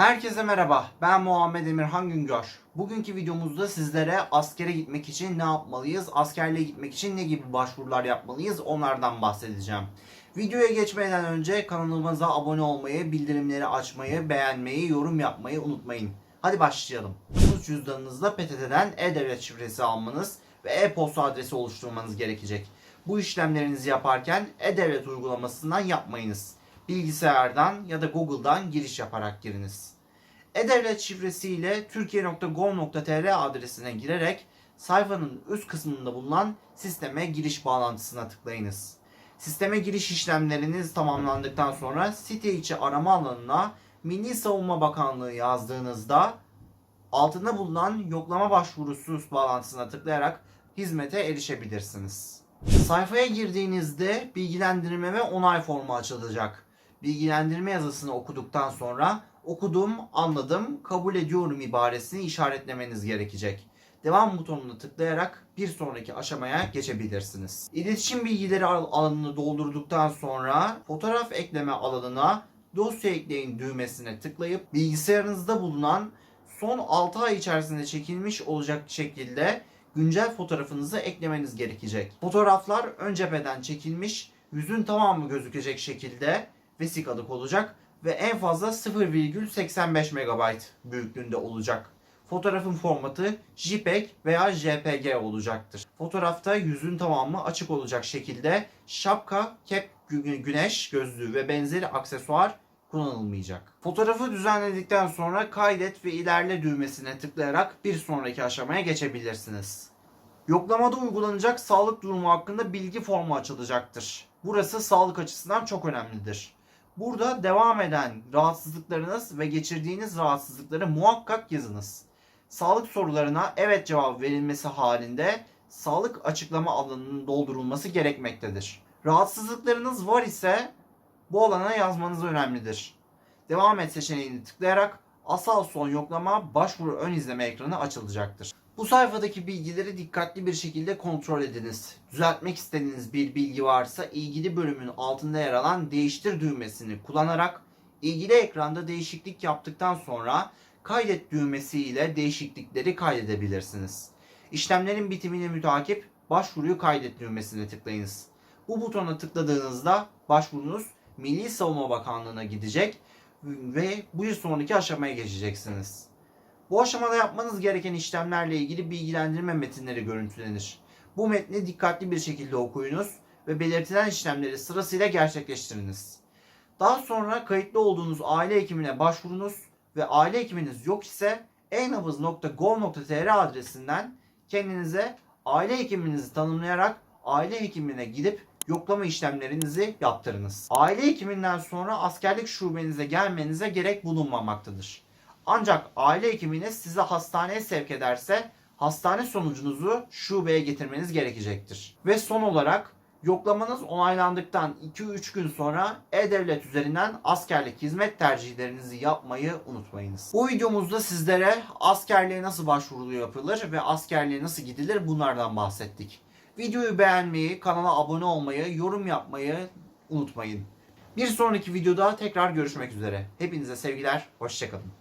Herkese merhaba. Ben Muhammed Emirhan Güngör. Bugünkü videomuzda sizlere askere gitmek için ne yapmalıyız? Askerliğe gitmek için ne gibi başvurular yapmalıyız? Onlardan bahsedeceğim. Videoya geçmeden önce kanalımıza abone olmayı, bildirimleri açmayı, beğenmeyi, yorum yapmayı unutmayın. Hadi başlayalım. Bu cüzdanınızda PTT'den e-devlet şifresi almanız ve e-posta adresi oluşturmanız gerekecek. Bu işlemlerinizi yaparken e-devlet uygulamasından yapmayınız. Bilgisayardan ya da Google'dan giriş yaparak giriniz. E-Devlet şifresi ile türkiye.gov.tr adresine girerek sayfanın üst kısmında bulunan sisteme giriş bağlantısına tıklayınız. Sisteme giriş işlemleriniz tamamlandıktan sonra site içi arama alanına Milli Savunma Bakanlığı yazdığınızda altında bulunan yoklama başvurusu bağlantısına tıklayarak hizmete erişebilirsiniz. Sayfaya girdiğinizde bilgilendirme ve onay formu açılacak. Bilgilendirme yazısını okuduktan sonra okudum, anladım, kabul ediyorum ibaresini işaretlemeniz gerekecek. Devam butonuna tıklayarak bir sonraki aşamaya geçebilirsiniz. İletişim bilgileri al- alanını doldurduktan sonra fotoğraf ekleme alanına dosya ekleyin düğmesine tıklayıp bilgisayarınızda bulunan son 6 ay içerisinde çekilmiş olacak şekilde güncel fotoğrafınızı eklemeniz gerekecek. Fotoğraflar ön cepheden çekilmiş, yüzün tamamı gözükecek şekilde vesikalık olacak ve en fazla 0,85 MB büyüklüğünde olacak. Fotoğrafın formatı JPEG veya JPG olacaktır. Fotoğrafta yüzün tamamı açık olacak şekilde şapka, kep, gü- güneş gözlüğü ve benzeri aksesuar kullanılmayacak. Fotoğrafı düzenledikten sonra kaydet ve ilerle düğmesine tıklayarak bir sonraki aşamaya geçebilirsiniz. Yoklamada uygulanacak sağlık durumu hakkında bilgi formu açılacaktır. Burası sağlık açısından çok önemlidir. Burada devam eden rahatsızlıklarınız ve geçirdiğiniz rahatsızlıkları muhakkak yazınız. Sağlık sorularına evet cevap verilmesi halinde sağlık açıklama alanının doldurulması gerekmektedir. Rahatsızlıklarınız var ise bu alana yazmanız önemlidir. Devam et seçeneğini tıklayarak asal son yoklama başvuru ön izleme ekranı açılacaktır. Bu sayfadaki bilgileri dikkatli bir şekilde kontrol ediniz. Düzeltmek istediğiniz bir bilgi varsa ilgili bölümün altında yer alan değiştir düğmesini kullanarak ilgili ekranda değişiklik yaptıktan sonra kaydet düğmesi ile değişiklikleri kaydedebilirsiniz. İşlemlerin bitimini mütakip başvuruyu kaydet düğmesine tıklayınız. Bu butona tıkladığınızda başvurunuz Milli Savunma Bakanlığı'na gidecek ve bir sonraki aşamaya geçeceksiniz. Bu aşamada yapmanız gereken işlemlerle ilgili bilgilendirme metinleri görüntülenir. Bu metni dikkatli bir şekilde okuyunuz ve belirtilen işlemleri sırasıyla gerçekleştiriniz. Daha sonra kayıtlı olduğunuz aile hekimine başvurunuz ve aile hekiminiz yok ise enabız.gov.tr adresinden kendinize aile hekiminizi tanımlayarak aile hekimine gidip yoklama işlemlerinizi yaptırınız. Aile hekiminden sonra askerlik şubenize gelmenize gerek bulunmamaktadır. Ancak aile hekiminiz sizi hastaneye sevk ederse hastane sonucunuzu şubeye getirmeniz gerekecektir. Ve son olarak yoklamanız onaylandıktan 2-3 gün sonra e-devlet üzerinden askerlik hizmet tercihlerinizi yapmayı unutmayınız. Bu videomuzda sizlere askerliğe nasıl başvuru yapılır ve askerliğe nasıl gidilir bunlardan bahsettik. Videoyu beğenmeyi, kanala abone olmayı, yorum yapmayı unutmayın. Bir sonraki videoda tekrar görüşmek üzere. Hepinize sevgiler, hoşçakalın.